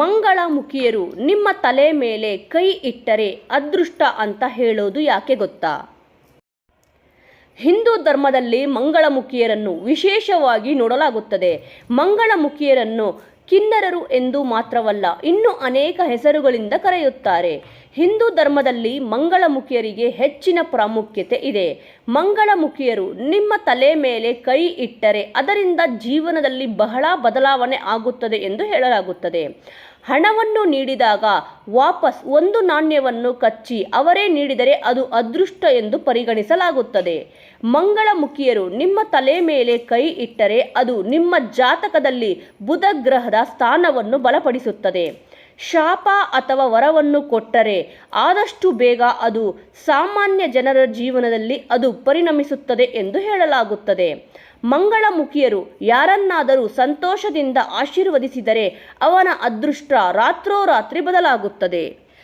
ಮಂಗಳಮುಖಿಯರು ನಿಮ್ಮ ತಲೆ ಮೇಲೆ ಕೈ ಇಟ್ಟರೆ ಅದೃಷ್ಟ ಅಂತ ಹೇಳೋದು ಯಾಕೆ ಗೊತ್ತಾ? ಹಿಂದೂ ಧರ್ಮದಲ್ಲಿ ಮಂಗಳಮುಖಿಯರನ್ನು ವಿಶೇಷವಾಗಿ ನೋಡಲಾಗುತ್ತದೆ. ಮಂಗಳಮುಖಿಯರನ್ನು ಕಿನ್ನರರು ಎಂದು ಮಾತ್ರವಲ್ಲ, ಇನ್ನೂ ಅನೇಕ ಹೆಸರುಗಳಿಂದ ಕರೆಯುತ್ತಾರೆ. ಹಿಂದೂ ಧರ್ಮದಲ್ಲಿ ಮಂಗಳಮುಖಿಯರಿಗೆ ಹೆಚ್ಚಿನ ಪ್ರಾಮುಖ್ಯತೆ ಇದೆ. ಮಂಗಳಮುಖಿಯರು ನಿಮ್ಮ ತಲೆ ಮೇಲೆ ಕೈ ಇಟ್ಟರೆ ಅದರಿಂದ ಜೀವನದಲ್ಲಿ ಬಹಳ ಬದಲಾವಣೆ ಆಗುತ್ತದೆ ಎಂದು ಹೇಳಲಾಗುತ್ತದೆ. ಹಣವನ್ನು ನೀಡಿದಾಗ ವಾಪಸ್ ಒಂದು ನಾಣ್ಯವನ್ನು ಕಚ್ಚಿ ಅವರೇ ನೀಡಿದರೆ ಅದು ಅದೃಷ್ಟ ಎಂದು ಪರಿಗಣಿಸಲಾಗುತ್ತದೆ. ಮಂಗಳಮುಖಿಯರು ನಿಮ್ಮ ತಲೆ ಮೇಲೆ ಕೈ ಇಟ್ಟರೆ ಅದು ನಿಮ್ಮ ಜಾತಕದಲ್ಲಿ ಬುಧ ಗ್ರಹದ ಸ್ಥಾನವನ್ನು ಬಲಪಡಿಸುತ್ತದೆ. ಶಾಪ ಅಥವಾ ವರವನ್ನು ಕೊಟ್ಟರೆ ಆದಷ್ಟು ಬೇಗ ಅದು ಸಾಮಾನ್ಯ ಜನರ ಜೀವನದಲ್ಲಿ ಅದು ಪರಿಣಮಿಸುತ್ತದೆ ಎಂದು ಹೇಳಲಾಗುತ್ತದೆ. ಮಂಗಳಮುಖಿಯರು ಯಾರನ್ನಾದರೂ ಸಂತೋಷದಿಂದ ಆಶೀರ್ವದಿಸಿದರೆ ಅವನ ಅದೃಷ್ಟ ರಾತ್ರೋರಾತ್ರಿ ಬದಲಾಗುತ್ತದೆ.